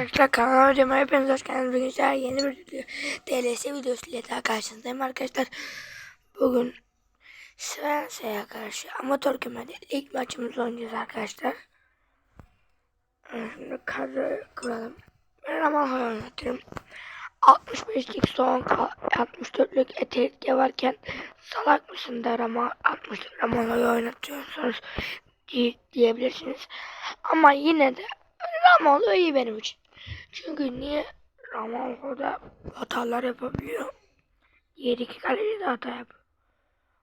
arkadaşlar kanalıma videoma hepiniz hoş geldiniz. Bugün sizlerle yeni bir video, DLS videosu ile daha karşınızdayım arkadaşlar. Bugün Svense'ye karşı amatör kümede ilk maçımızı oynayacağız arkadaşlar. Ee, Şimdi kadro kuralım. Ben Ramalho'yu oynatırım. 65'lik son kal- 64'lük eteritke varken salak mısın der ama 60 Ramalho'yu oynatıyorsunuz diye- diyebilirsiniz. Ama yine de Ramalho iyi benim için. Çünkü niye Ramalho da hatalar yapabiliyor. Diğer iki kaleci de hata yapıyor.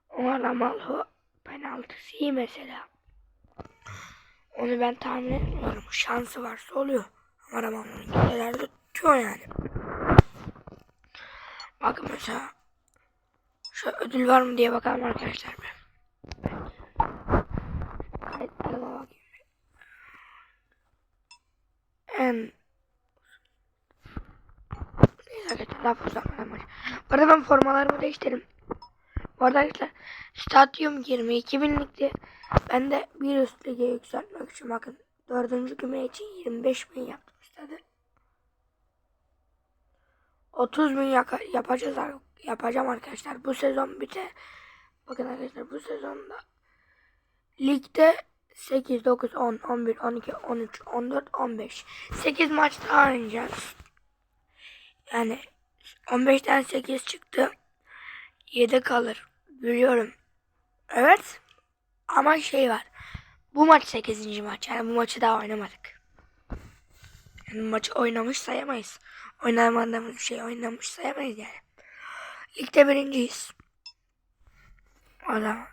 Ama Ramalho penaltısı iyi mesela. Onu ben tahmin etmiyorum. Şansı varsa oluyor. Ama Ramalho'nun gittelerde tutuyor yani. Bakın mesela şu ödül var mı diye bakalım arkadaşlar. bakayım. En Arkadaşlar daha fazla baş. Bu arada ben formalarımı değiştirdim. Bu arada arkadaşlar Stadyum 22 binlikti. Ben de bir üst lige yükseltmek için bakın dördüncü küme için 25 bin yaptım stadı. 30 bin yaka- yapacağız yapacağım arkadaşlar. Bu sezon bite. Bakın arkadaşlar bu sezonda ligde 8, 9, 10, 11, 12, 13, 14, 15. 8 maç daha oynayacağız. Yani 15'ten 8 çıktı. 7 kalır. Biliyorum. Evet. Ama şey var. Bu maç 8. maç. Yani bu maçı daha oynamadık. Yani maçı oynamış sayamayız. Oynamadığımız şey oynamış sayamayız yani. Ligde birinciyiz. O zaman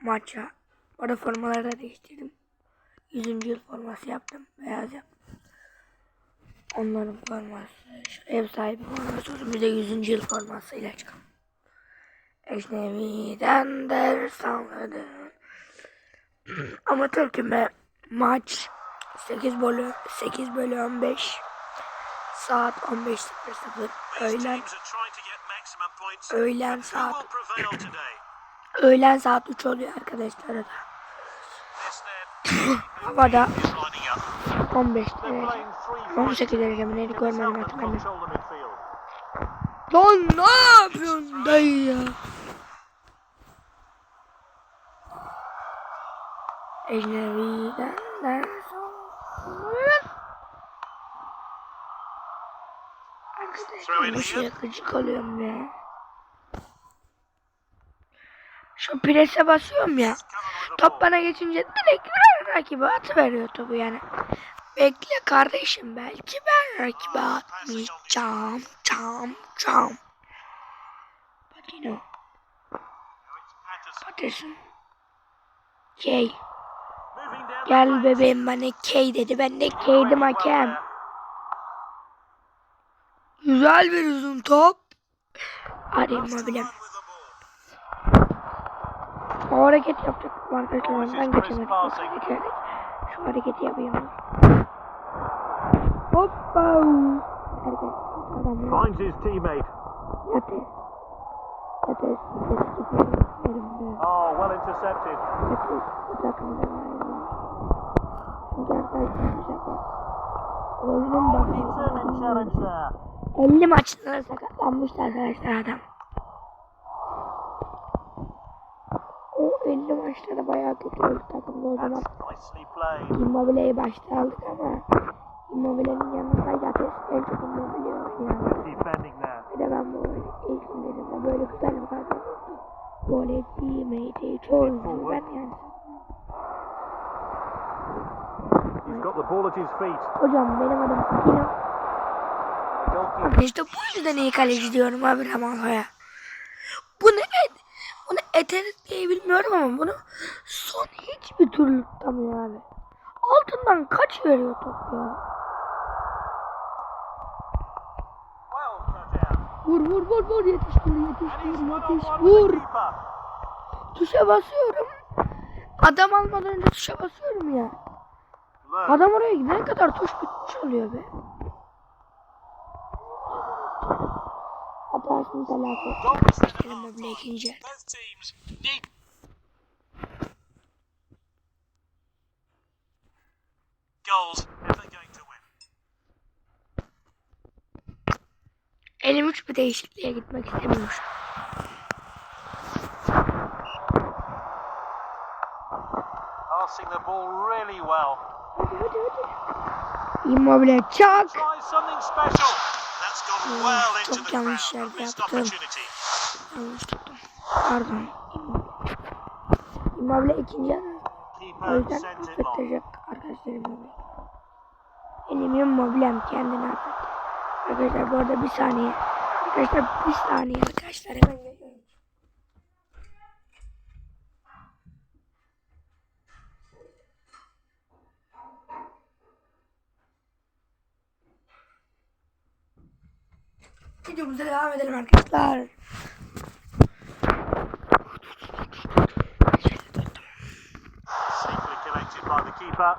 maça. Orada formaları da değiştirdim. 100. yıl forması yaptım. Beyaz yaptım. Onların forması. Şu ev sahibi forması. Bir de 100. yıl formasıyla çıkalım. Ecnevi'den ders anladım. Amatör küme maç 8 bölü 8 bölü 15 saat 15.00 öğlen öğlen saat öğlen saat 3 oluyor arkadaşlar da. Havada 15 derece 18 derece mi neydi görmedim hatırlamıyorum. Lan ne yapıyorsun dayı ya? Ders aldım. Arkadaşlar bu şeye gıcık oluyorum ya. Şu prese basıyorum ya. Top bana geçince direkt rakibe atıveriyor topu yani. Bekle kardeşim belki ben rakibe atmayacağım. Cam cam. Patino. Patterson. Kay. Gel bebeğim bana Kay dedi. Ben de Kay'dim hakem. Güzel bir uzun top. Arayayım mobilem. O hareket yapacak arkadaşlar. Ben geçemedim. Geçerek. Şu hareketi yapayım. Hoppa. Finds his teammate. Eski yerimde. Oh, well intercepted. Yatır. Bu takımda var. Çünkü arkadaşlar bir. Oyunun there. 50 maçta sakatlanmıştı arkadaşlar adam. O 50 maçta da bayağı kötü öldü takımda o zaman. Immobile'yi başta aldık ama Immobile'nin yanında zaten en çok Immobile oynayan. Defending there. Bir de ben bu oyunu ilk günlerimde böyle güzel bir kadro oldu. Böyle ben yani. Got the ball at his feet. Hocam benim adım Bakın işte bu yüzden iyi kaleci diyorum abi Ramalho'ya. Bunu et, bunu eterik diye bilmiyorum ama bunu son hiçbir türlü tutamıyor abi. Altından kaç veriyor top ya? Vur vur vur vur yetiş vur yetiş vur yetiş vur. Tuşa basıyorum. Adam almadan önce tuşa basıyorum ya. Adam oraya gidene kadar tuş bitmiş oluyor be. Set at Benim ikinci Elim hiçbir değişikliğe gitmek an. Passing the ball really well. Hadi hadi hadi. Immobile çak. Çok yanlış yerde yaptım. Yanlış tuttum. Pardon. Immobile. İkinci yarı. O yüzden sent it long. affettirecek arkadaşlar Immobile. Benim Immobile'm kendini affetti. Arkadaşlar bu arada bir saniye. Arkadaşlar bir saniye arkadaşlar hemen geliyorum. Videomuza devam edelim arkadaşlar. By the keeper.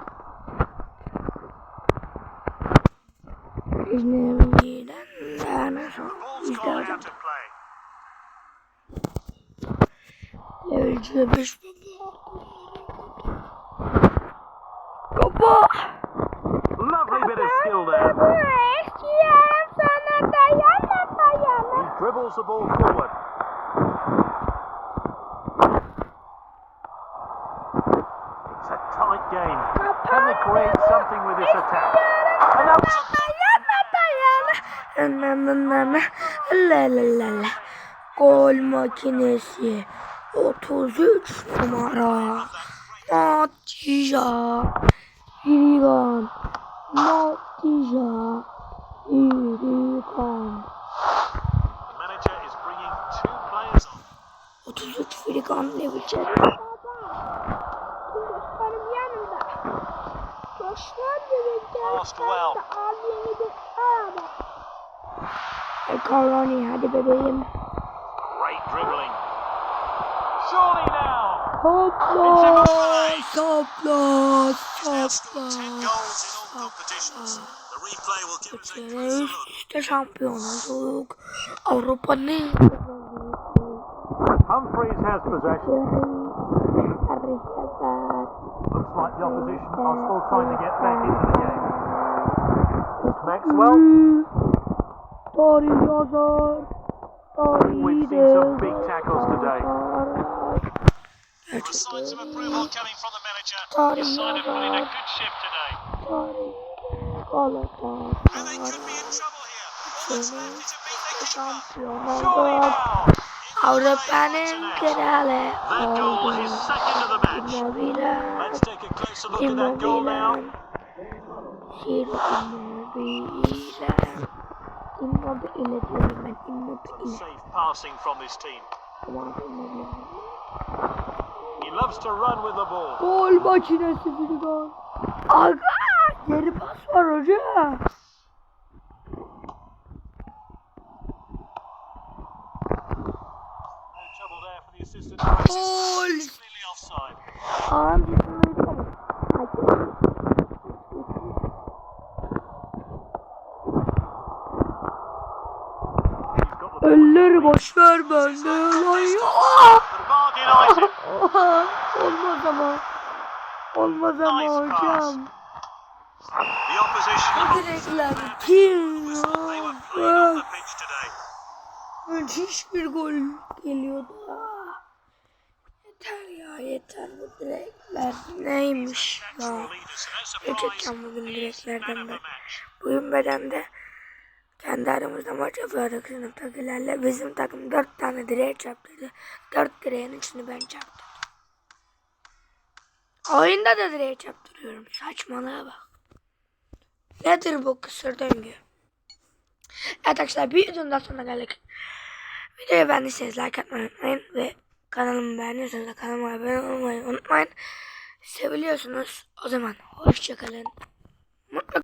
Levelci 5 Kafa. Lovely bit of skill there. He dribbles the ball forward. It's a tight game. Can they create something with this attack? And that was a Dayana dayana. Nananana. La la la la. Gol makinesi. 33 numara. Matija. Irigan. Matija. Irigan. The manager is bringing two players on. 33 Filigan Leviçer. Dostlarım yanımda. Dostlar birlikte. Passed well. Abimi bir araba. Karani hadi bebeğim. Us a Sene closer üst look. üste şampiyon olduk. Avrupa'nın Humphreys has possession. Looks like the opposition are still trying to get back into the game. Maxwell. Tarih yazar. Tarih We've seen some big tackles today. Signs of approval coming from the manager. Tarih Decided to put in a good shift today. And they could be in trouble here. Almost Sene likely to beat their keeper. Surely now. That goal is second of the match. Let's take a closer look at that goal now. Immobile. Ciro Immobile. Immobile diyorum ben. Immobile. Safe passing from this team. Gol makinesi Filigan. Aga! Geri pas var hoca. Gol. Clearly it. Oha! Olmaz ama. Olmaz ama hocam. Opposition Direkler kim. Müthiş bir gol geliyordu. Ah! Yeter ya yeter bu direkler neymiş ya. Gerçekten bugün direklerden de bugün bedende kendi aramızda maç yapıyorduk sınıftakilerle. Bizim takım dört tane direğe çarptırdı. Dört direğin üçünü ben çarptırdım. Oyunda da direğe çarptırıyorum. Saçmalığa bak. Nedir bu kısır döngü? Evet arkadaşlar bir videonun daha sonuna geldik. Videoyu beğendiyseniz like atmayı unutmayın ve kanalımı beğeniyorsanız da kanalıma abone olmayı unutmayın. Seviliyorsunuz. O zaman hoşçakalın. Mutlaka